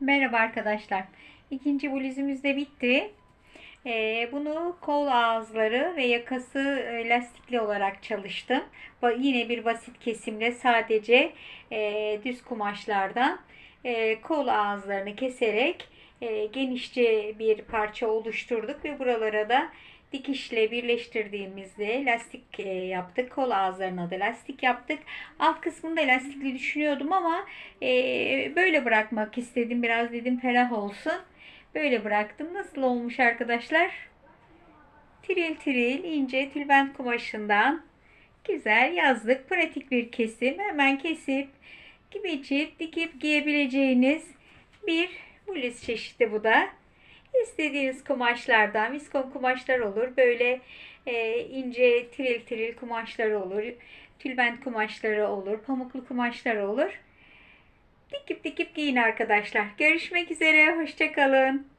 Merhaba arkadaşlar. İkinci bluzumuz da bitti. Ee, bunu kol ağızları ve yakası e, lastikli olarak çalıştım. Yine bir basit kesimle sadece e, düz kumaşlardan e, kol ağızlarını keserek e, genişçe bir parça oluşturduk ve buralara da dikişle birleştirdiğimizde lastik e, yaptık. Kol ağızlarına da lastik yaptık. Alt kısmını da lastikli düşünüyordum ama e, böyle bırakmak istedim. Biraz dedim ferah olsun. Böyle bıraktım. Nasıl olmuş arkadaşlar? Tiril tiril ince tülbent kumaşından güzel yazlık pratik bir kesim. Hemen kesip biçip dikip giyebileceğiniz bir bluz çeşidi bu da. İstediğiniz kumaşlardan, viskon kumaşlar olur. Böyle e, ince tiril tiril kumaşlar olur. Tülbent kumaşları olur. Pamuklu kumaşlar olur. Dikip dikip giyin arkadaşlar. Görüşmek üzere. Hoşçakalın.